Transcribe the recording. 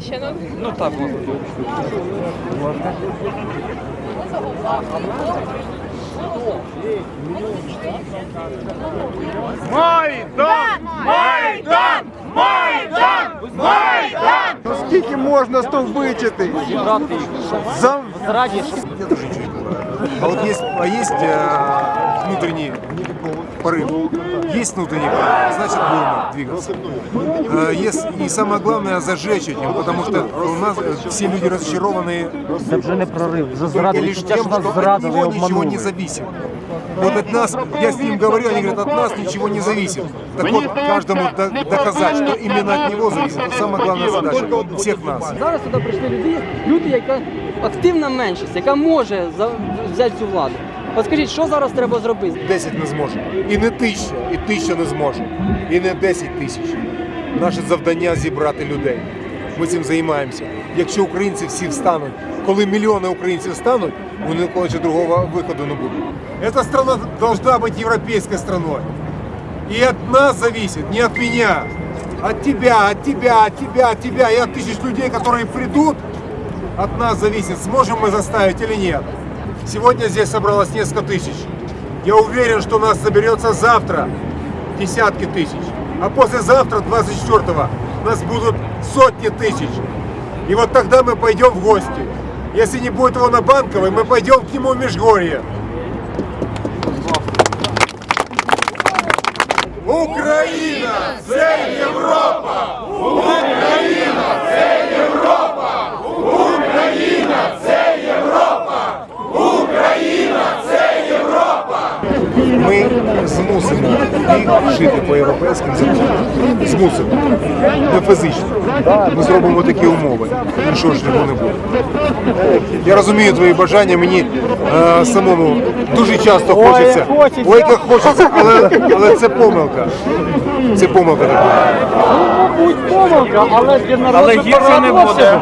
Ще на Ну так, можна. Майдан! Майдан! Майдан! Майдан! Ну скільки можна стовбичити? Зраді, А вот есть, а есть э, внутренний порыв. Есть внутренний порыв, значит будем двигаться. Э, есть, и самое главное зажечь этим, потому что у нас э, все люди разочарованные Це вже не прорив, вже зрада лишь відчуття, тем, що нас что от зрадили і него ничего обманули. не зависит. Вот от нас, я с ним говорю, они говорят, от нас ничего не зависит. Так вот, каждому до- доказать, что именно от него зависит, это самая главная задача всех нас. Зараз сюди прийшли люди, люди, яка активна меншість, яка може взяти цю владу. От скажіть, що зараз треба зробити? 10 не зможе. І не тисяча, і тисяча не зможе. І не 10 тисяч. Наше завдання зібрати людей. Ми цим займаємося. Якщо українці всі встануть, коли мільйони українців встануть, у нікого ще другого виходу не буде. Ця страна должна бути європейською страною. И от нас зависит, не от меня. От тебя, от тебя, от тебя, от тебя и от тысяч людей, которые придут, от нас зависит, сможем мы заставить или нет. Сегодня здесь собралось несколько тысяч. Я уверен, что нас соберется завтра десятки тысяч. А послезавтра, 24-го, нас будут сотни тысяч. И вот тогда мы пойдем в гости. Если не будет его на Банковой, мы пойдем к нему в Межгорье. Україна це Європа! Україна це Європа! Україна це Європа! Україна це Європа! Ми змусимо їх жити по європейським законам. Змусимо. Не фізично. Ми зробимо такі умови. Іншого шляху не буде. Я розумію твої бажання, мені е, самому дуже часто хочеться. Ой, як хочеться, але, але це помилка. Це помилка така. Мабуть, помилка, але для народу Але гірше не буде.